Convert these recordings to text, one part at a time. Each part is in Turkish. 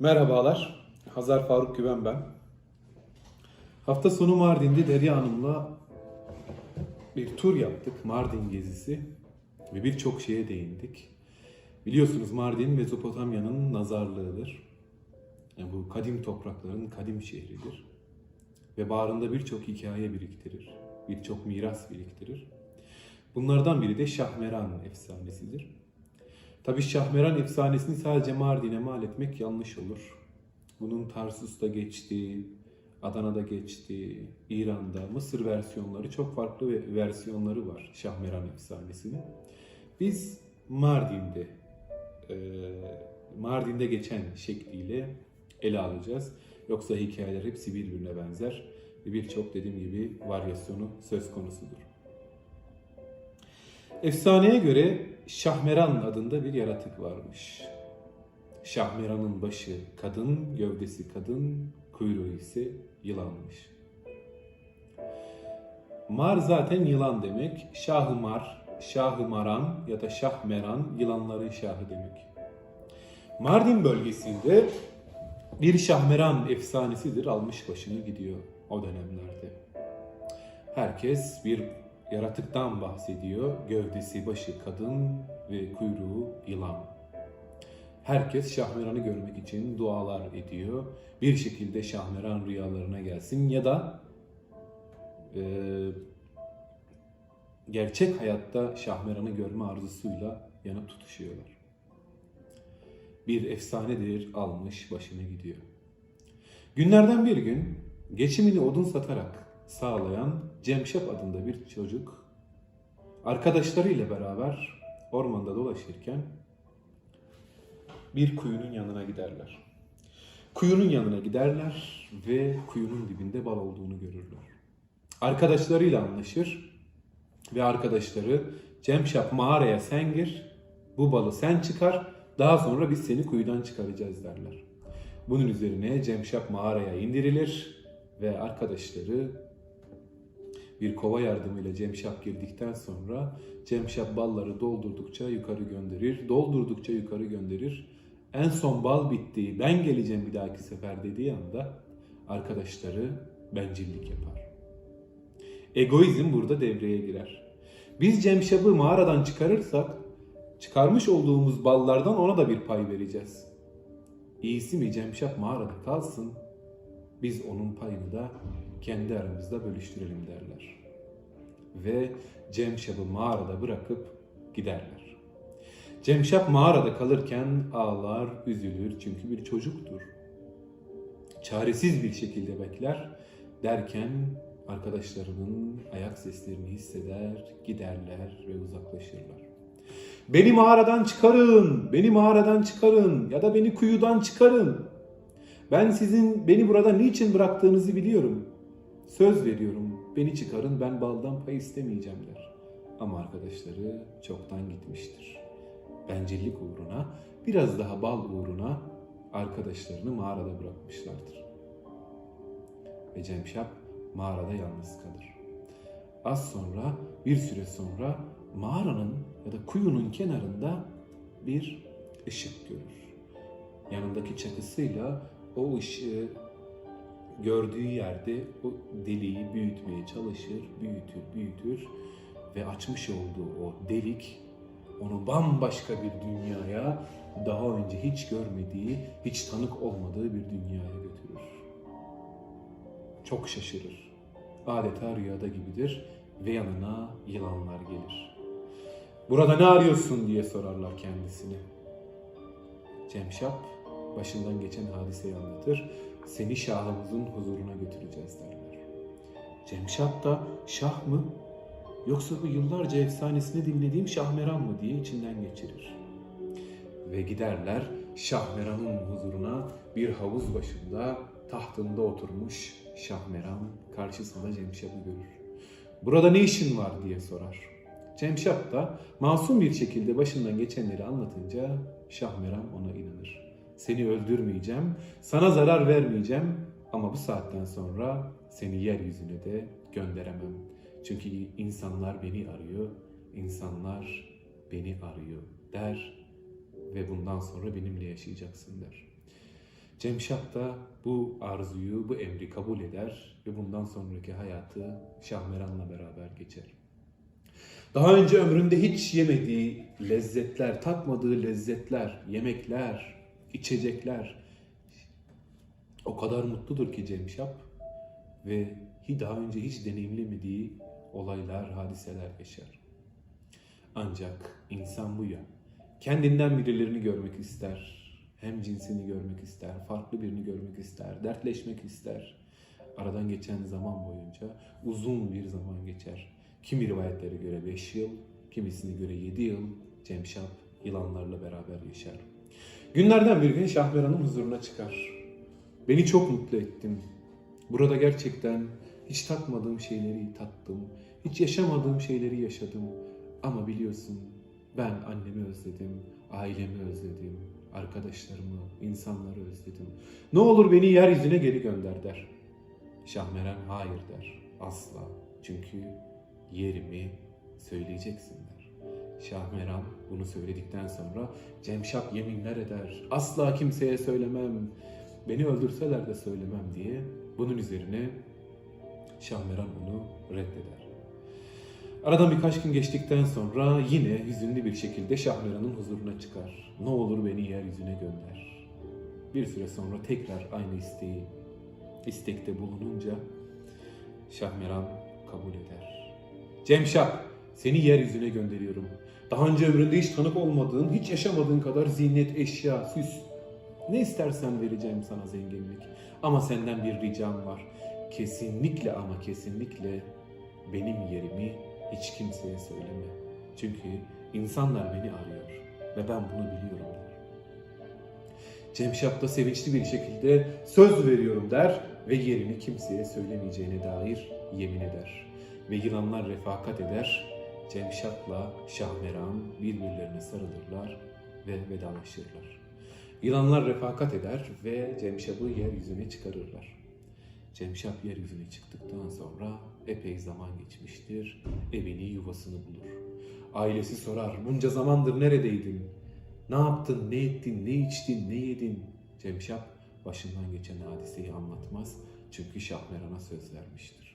Merhabalar, Hazar Faruk Güven ben. Hafta sonu Mardin'de Derya Hanım'la bir tur yaptık, Mardin gezisi ve birçok şeye değindik. Biliyorsunuz Mardin Mezopotamya'nın nazarlığıdır. Yani bu kadim toprakların kadim şehridir. Ve bağrında birçok hikaye biriktirir, birçok miras biriktirir. Bunlardan biri de Şahmeran efsanesidir. Tabi Şahmeran efsanesini sadece Mardin'e mal etmek yanlış olur. Bunun Tarsus'ta geçti, Adana'da geçti, İran'da, Mısır versiyonları çok farklı ve- versiyonları var Şahmeran efsanesinin. Biz Mardin'de, e, Mardin'de geçen şekliyle ele alacağız. Yoksa hikayeler hepsi birbirine benzer ve birçok dediğim gibi varyasyonu söz konusudur. Efsaneye göre Şahmeran adında bir yaratık varmış. Şahmeran'ın başı kadın, gövdesi kadın, kuyruğu ise yılanmış. Mar zaten yılan demek. Şahı Mar, Şahı Maran ya da Şahmeran yılanların şahı demek. Mardin bölgesinde bir Şahmeran efsanesidir almış başını gidiyor o dönemlerde. Herkes bir yaratıktan bahsediyor. Gövdesi, başı kadın ve kuyruğu yılan. Herkes Şahmeran'ı görmek için dualar ediyor. Bir şekilde Şahmeran rüyalarına gelsin ya da e, gerçek hayatta Şahmeran'ı görme arzusuyla yanıp tutuşuyorlar. Bir efsanedir almış başını gidiyor. Günlerden bir gün geçimini odun satarak sağlayan Cemşap adında bir çocuk arkadaşlarıyla beraber ormanda dolaşırken bir kuyunun yanına giderler. Kuyunun yanına giderler ve kuyunun dibinde bal olduğunu görürler. Arkadaşlarıyla anlaşır ve arkadaşları Cemşap mağaraya sen gir, bu balı sen çıkar, daha sonra biz seni kuyudan çıkaracağız derler. Bunun üzerine Cemşap mağaraya indirilir ve arkadaşları bir kova yardımıyla Cemşap girdikten sonra Cemşap balları doldurdukça yukarı gönderir, doldurdukça yukarı gönderir. En son bal bitti, ben geleceğim bir dahaki sefer dediği anda arkadaşları bencillik yapar. Egoizm burada devreye girer. Biz Cemşap'ı mağaradan çıkarırsak çıkarmış olduğumuz ballardan ona da bir pay vereceğiz. İyisi mi Cemşap mağarada kalsın, biz onun payını da kendi aramızda bölüştürelim derler. Ve Cemşap'ı mağarada bırakıp giderler. Cemşap mağarada kalırken ağlar, üzülür çünkü bir çocuktur. Çaresiz bir şekilde bekler derken arkadaşlarının ayak seslerini hisseder, giderler ve uzaklaşırlar. Beni mağaradan çıkarın, beni mağaradan çıkarın ya da beni kuyudan çıkarın. Ben sizin beni burada niçin bıraktığınızı biliyorum. Söz veriyorum, beni çıkarın ben baldan pay istemeyeceğim der. Ama arkadaşları çoktan gitmiştir. Bencillik uğruna, biraz daha bal uğruna arkadaşlarını mağarada bırakmışlardır. Ve Cemşap mağarada yalnız kalır. Az sonra, bir süre sonra mağaranın ya da kuyunun kenarında bir ışık görür. Yanındaki çakısıyla o ışığı gördüğü yerde o deliği büyütmeye çalışır, büyütür, büyütür ve açmış olduğu o delik onu bambaşka bir dünyaya, daha önce hiç görmediği, hiç tanık olmadığı bir dünyaya götürür. Çok şaşırır. Adeta rüyada gibidir ve yanına yılanlar gelir. Burada ne arıyorsun diye sorarlar kendisine. Cemşap başından geçen hadiseyi anlatır. Seni şahımızın huzuruna götüreceğiz derler. Cemşap da şah mı yoksa bu yıllarca efsanesini dinlediğim Şahmeran mı diye içinden geçirir. Ve giderler Şahmeran'ın huzuruna bir havuz başında tahtında oturmuş Şahmeran karşısında Cemşap'ı görür. Burada ne işin var diye sorar. Cemşap da masum bir şekilde başından geçenleri anlatınca Şahmeran ona inanır. Seni öldürmeyeceğim, sana zarar vermeyeceğim ama bu saatten sonra seni yeryüzüne de gönderemem. Çünkü insanlar beni arıyor, insanlar beni arıyor der ve bundan sonra benimle yaşayacaksın der. Cemşah da bu arzuyu, bu emri kabul eder ve bundan sonraki hayatı Şahmeran'la beraber geçer. Daha önce ömründe hiç yemediği lezzetler, tatmadığı lezzetler, yemekler, içecekler. O kadar mutludur ki Cemşap ve daha önce hiç deneyimlemediği olaylar, hadiseler yaşar. Ancak insan bu ya. Kendinden birilerini görmek ister. Hem cinsini görmek ister, farklı birini görmek ister, dertleşmek ister. Aradan geçen zaman boyunca uzun bir zaman geçer. Kimi rivayetlere göre 5 yıl, kimisine göre 7 yıl Cemşap yılanlarla beraber yaşar. Günlerden bir gün Şahmeran'ın huzuruna çıkar. Beni çok mutlu ettin. Burada gerçekten hiç tatmadığım şeyleri tattım. Hiç yaşamadığım şeyleri yaşadım. Ama biliyorsun ben annemi özledim, ailemi özledim, arkadaşlarımı, insanları özledim. Ne olur beni yeryüzüne geri gönder der. Şahmeran hayır der. Asla. Çünkü yerimi söyleyeceksin der. Şahmeran bunu söyledikten sonra Cemşap yeminler eder. Asla kimseye söylemem. Beni öldürseler de söylemem diye bunun üzerine Şahmeran onu reddeder. Aradan birkaç gün geçtikten sonra yine hüzünlü bir şekilde Şahmeran'ın huzuruna çıkar. Ne olur beni yeryüzüne gönder. Bir süre sonra tekrar aynı isteği istekte bulununca Şahmeran kabul eder. Cemşah seni yeryüzüne gönderiyorum. Daha önce ömründe hiç tanık olmadığın, hiç yaşamadığın kadar ziynet, eşya, süs. Ne istersen vereceğim sana zenginlik. Ama senden bir ricam var. Kesinlikle ama kesinlikle benim yerimi hiç kimseye söyleme. Çünkü insanlar beni arıyor ve ben bunu biliyorum. Cemşap da sevinçli bir şekilde söz veriyorum der ve yerini kimseye söylemeyeceğine dair yemin eder. Ve yılanlar refakat eder. Cemşap'la Şahmeran birbirlerine sarılırlar ve vedalaşırlar. Yılanlar refakat eder ve Cemşap'ı yeryüzüne çıkarırlar. Cemşap yeryüzüne çıktıktan sonra epey zaman geçmiştir. Evini, yuvasını bulur. Ailesi sorar, bunca zamandır neredeydin? Ne yaptın, ne ettin, ne içtin, ne yedin? Cemşap başından geçen hadiseyi anlatmaz. Çünkü Şahmeran'a söz vermiştir.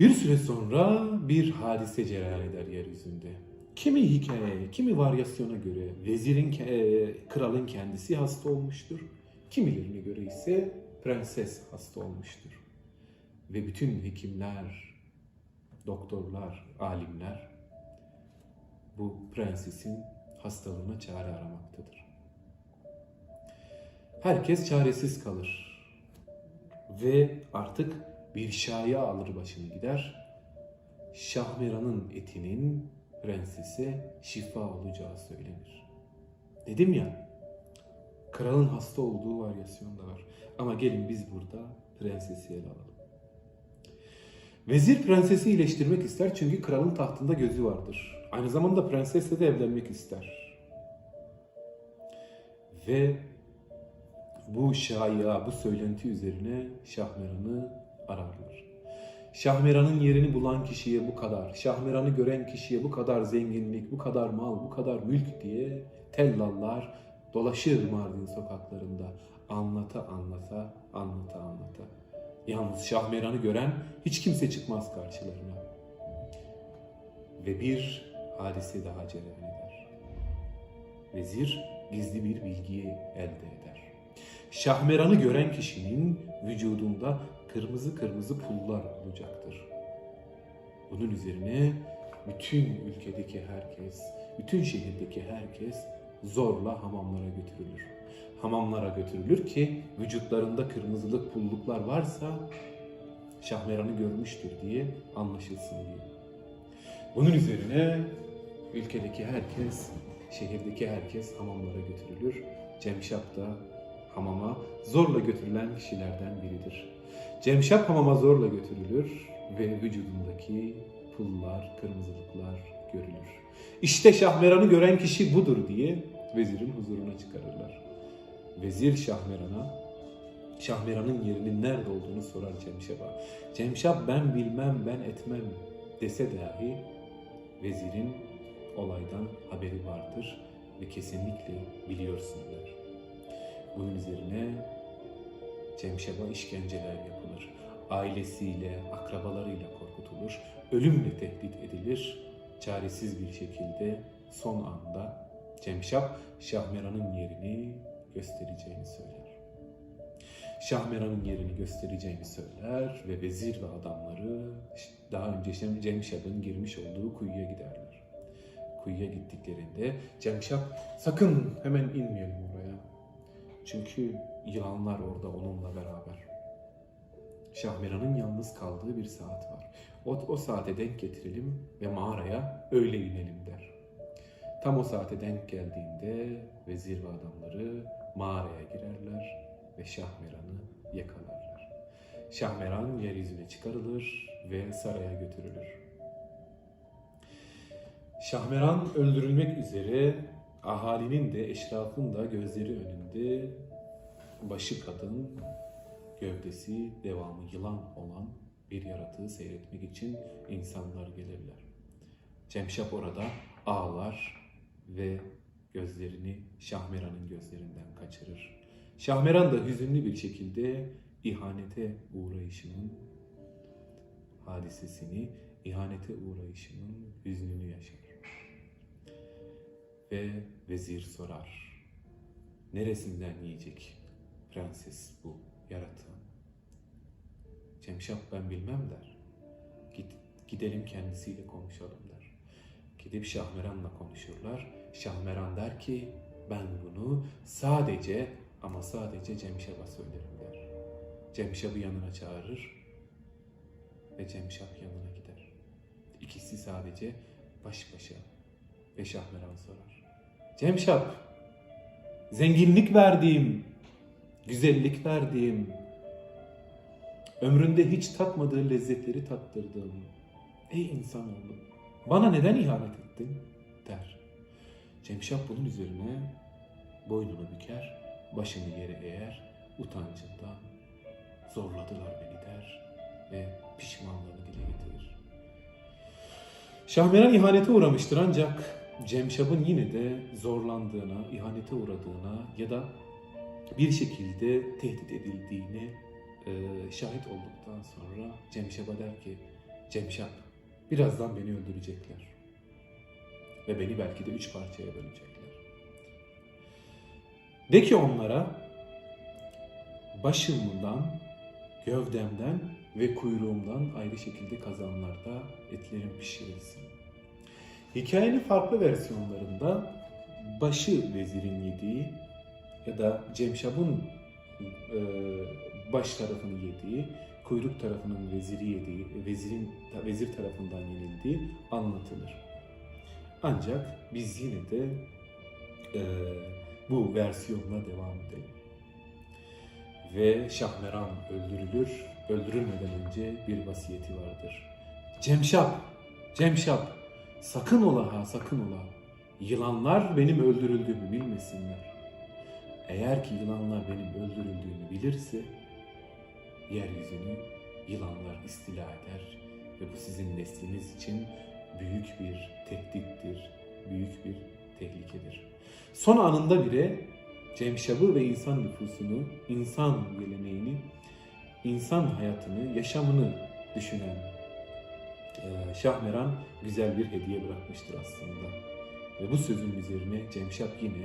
Bir süre sonra bir hadise cereyan eder yeryüzünde. Kimi hikaye, kimi varyasyona göre vezirin, e, kralın kendisi hasta olmuştur. Kimilerine göre ise prenses hasta olmuştur. Ve bütün hekimler, doktorlar, alimler bu prensesin hastalığına çare aramaktadır. Herkes çaresiz kalır ve artık bir şaya alır başını gider. Şahmeran'ın etinin prensese şifa olacağı söylenir. Dedim ya, kralın hasta olduğu varyasyon da var. Ama gelin biz burada prensesi ele alalım. Vezir prensesi iyileştirmek ister çünkü kralın tahtında gözü vardır. Aynı zamanda prensesle de evlenmek ister. Ve bu şaya, bu söylenti üzerine Şahmeran'ı ararlar. Şahmeran'ın yerini bulan kişiye bu kadar, Şahmeran'ı gören kişiye bu kadar zenginlik, bu kadar mal, bu kadar mülk diye tellallar dolaşır Mardin sokaklarında. Anlata anlata, anlata anlata. Yalnız Şahmeran'ı gören hiç kimse çıkmaz karşılarına. Ve bir hadise daha cereyan eder. Vezir gizli bir bilgiyi elde eder. Şahmeran'ı gören kişinin vücudunda kırmızı kırmızı pullar olacaktır. Bunun üzerine bütün ülkedeki herkes, bütün şehirdeki herkes zorla hamamlara götürülür. Hamamlara götürülür ki vücutlarında kırmızılık pulluklar varsa Şahmeran'ı görmüştür diye anlaşılsın diye. Bunun üzerine ülkedeki herkes, şehirdeki herkes hamamlara götürülür. Cemşap da hamama zorla götürülen kişilerden biridir. Cemşap hamama zorla götürülür ve vücudundaki pullar, kırmızılıklar görülür. İşte Şahmeran'ı gören kişi budur diye vezirin huzuruna çıkarırlar. Vezir Şahmeran'a Şahmeran'ın yerinin nerede olduğunu sorar Cemşap'a. Cemşap ben bilmem, ben etmem dese dahi vezirin olaydan haberi vardır ve kesinlikle biliyorsun der. Bunun üzerine Cemşeb'a işkenceler yapılır. Ailesiyle, akrabalarıyla korkutulur. Ölümle tehdit edilir. Çaresiz bir şekilde son anda Cemşap Şahmeran'ın yerini göstereceğini söyler. Şahmeran'ın yerini göstereceğini söyler ve vezir ve adamları daha önce Cem- Cemşap'ın girmiş olduğu kuyuya giderler. Kuyuya gittiklerinde Cemşap sakın hemen inmeyelim oraya. Çünkü yılanlar orada onunla beraber. Şahmeran'ın yalnız kaldığı bir saat var. O, o saate denk getirelim ve mağaraya öyle inelim der. Tam o saate denk geldiğinde vezir ve adamları mağaraya girerler ve Şahmeran'ı yakalarlar. Şahmeran yeryüzüne çıkarılır ve saraya götürülür. Şahmeran öldürülmek üzere ahalinin de eşrafın da gözleri önünde başı kadın, gövdesi devamı yılan olan bir yaratığı seyretmek için insanlar gelirler. Cemşap orada ağlar ve gözlerini Şahmeran'ın gözlerinden kaçırır. Şahmeran da hüzünlü bir şekilde ihanete uğrayışının hadisesini, ihanete uğrayışının hüznünü yaşar. Ve vezir sorar. Neresinden yiyecek prenses bu yaratığın? Cemşap ben bilmem der. Git, gidelim kendisiyle konuşalım der. Gidip Şahmeran'la konuşurlar. Şahmeran der ki ben bunu sadece ama sadece Cemşap'a söylerim der. Cemşap'ı yanına çağırır ve Cemşap yanına gider. İkisi sadece baş başa ve Şahmeran sorar. Cemşap, zenginlik verdiğim, güzellik verdiğim, ömründe hiç tatmadığı lezzetleri tattırdığım, ey insanoğlu, bana neden ihanet ettin? der. Cemşap bunun üzerine boynunu büker, başını yere eğer, utancından zorladılar beni der ve pişmanlığını dile getirir. Şahmeran ihanete uğramıştır ancak Cemşap'ın yine de zorlandığına, ihanete uğradığına ya da bir şekilde tehdit edildiğine e, şahit olduktan sonra Cemşap'a der ki Cemşap birazdan beni öldürecekler ve beni belki de üç parçaya bölecekler. De ki onlara başımdan, gövdemden ve kuyruğumdan ayrı şekilde kazanlarda etlerim pişirilsin. Hikayenin farklı versiyonlarında başı vezirin yediği ya da Cemşap'ın e, baş tarafını yediği, kuyruk tarafının veziri yediği, vezirin vezir tarafından yenildiği anlatılır. Ancak biz yine de e, bu versiyonla devam edelim. Ve Şahmeran öldürülür. Öldürülmeden önce bir vasiyeti vardır. Cemşap, Cemşap, sakın ola ha sakın ola. Yılanlar benim öldürüldüğümü bilmesinler. Eğer ki yılanlar benim öldürüldüğümü bilirse, yeryüzünü yılanlar istila eder ve bu sizin nesliniz için büyük bir tehdittir, büyük bir tehlikedir. Son anında bile Cemşab'ı ve insan nüfusunu, insan geleneğini, insan hayatını, yaşamını düşünen e, Şahmeran güzel bir hediye bırakmıştır aslında. Ve bu sözün üzerine Cemşap yine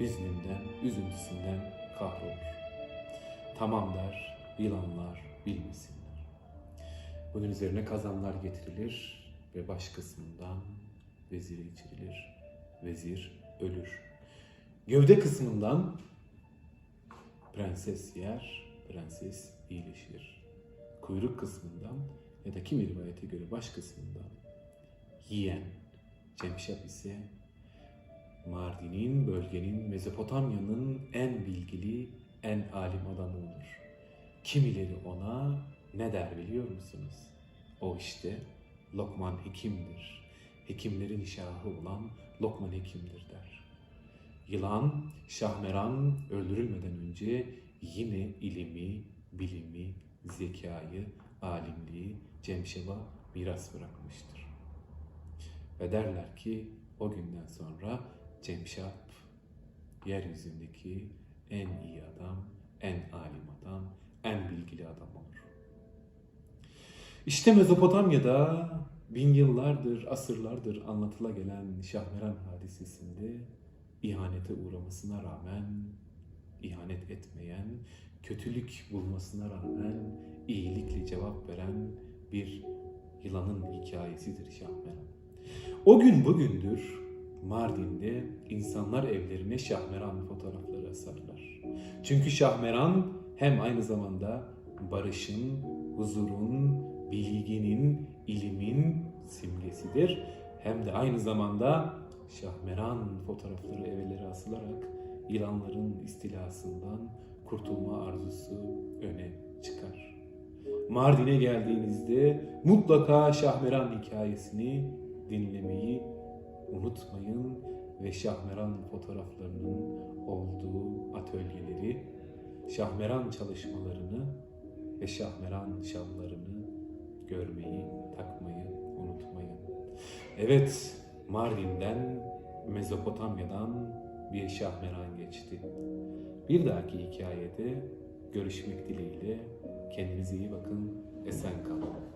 hüznünden, üzüntüsünden kahrolur. Tamam der, yılanlar bilmesinler. Bunun üzerine kazanlar getirilir ve baş kısmından vezire içirilir. Vezir ölür. Gövde kısmından prenses yer, prenses iyileşir. Kuyruk kısmından ya da kimi rivayete göre baş kısmından yiyen Cemşap ise Mardin'in, bölgenin, Mezopotamya'nın en bilgili, en alim adamı olur. Kimileri ona ne der biliyor musunuz? O işte Lokman Hekim'dir. Hekimlerin şahı olan Lokman Hekim'dir der. Yılan, Şahmeran öldürülmeden önce yine ilimi, bilimi, zekayı, alimliği Cemşeb'a miras bırakmıştır. Ve derler ki o günden sonra Cemşap yeryüzündeki en iyi adam, en alim adam, en bilgili adam olur. İşte Mezopotamya'da bin yıllardır, asırlardır anlatıla gelen Şahmeran hadisesinde ihanete uğramasına rağmen ihanet etmeyen, kötülük bulmasına rağmen iyilikle cevap veren bir yılanın hikayesidir Şahmeran. O gün bugündür Mardin'de insanlar evlerine Şahmeran fotoğrafları asarlar. Çünkü Şahmeran hem aynı zamanda barışın, huzurun, bilginin, ilimin simgesidir. Hem de aynı zamanda Şahmeran fotoğrafları evlere asılarak yılanların istilasından kurtulma arzusu öne çıkar. Mardin'e geldiğinizde mutlaka Şahmeran hikayesini dinlemeyi unutmayın ve Şahmeran fotoğraflarının olduğu atölyeleri, Şahmeran çalışmalarını ve Şahmeran şallarını görmeyi, takmayı unutmayın. Evet, Mardin'den, Mezopotamya'dan bir Şahmeran geçti. Bir dahaki hikayede görüşmek dileğiyle kendinize iyi bakın, esen kalın.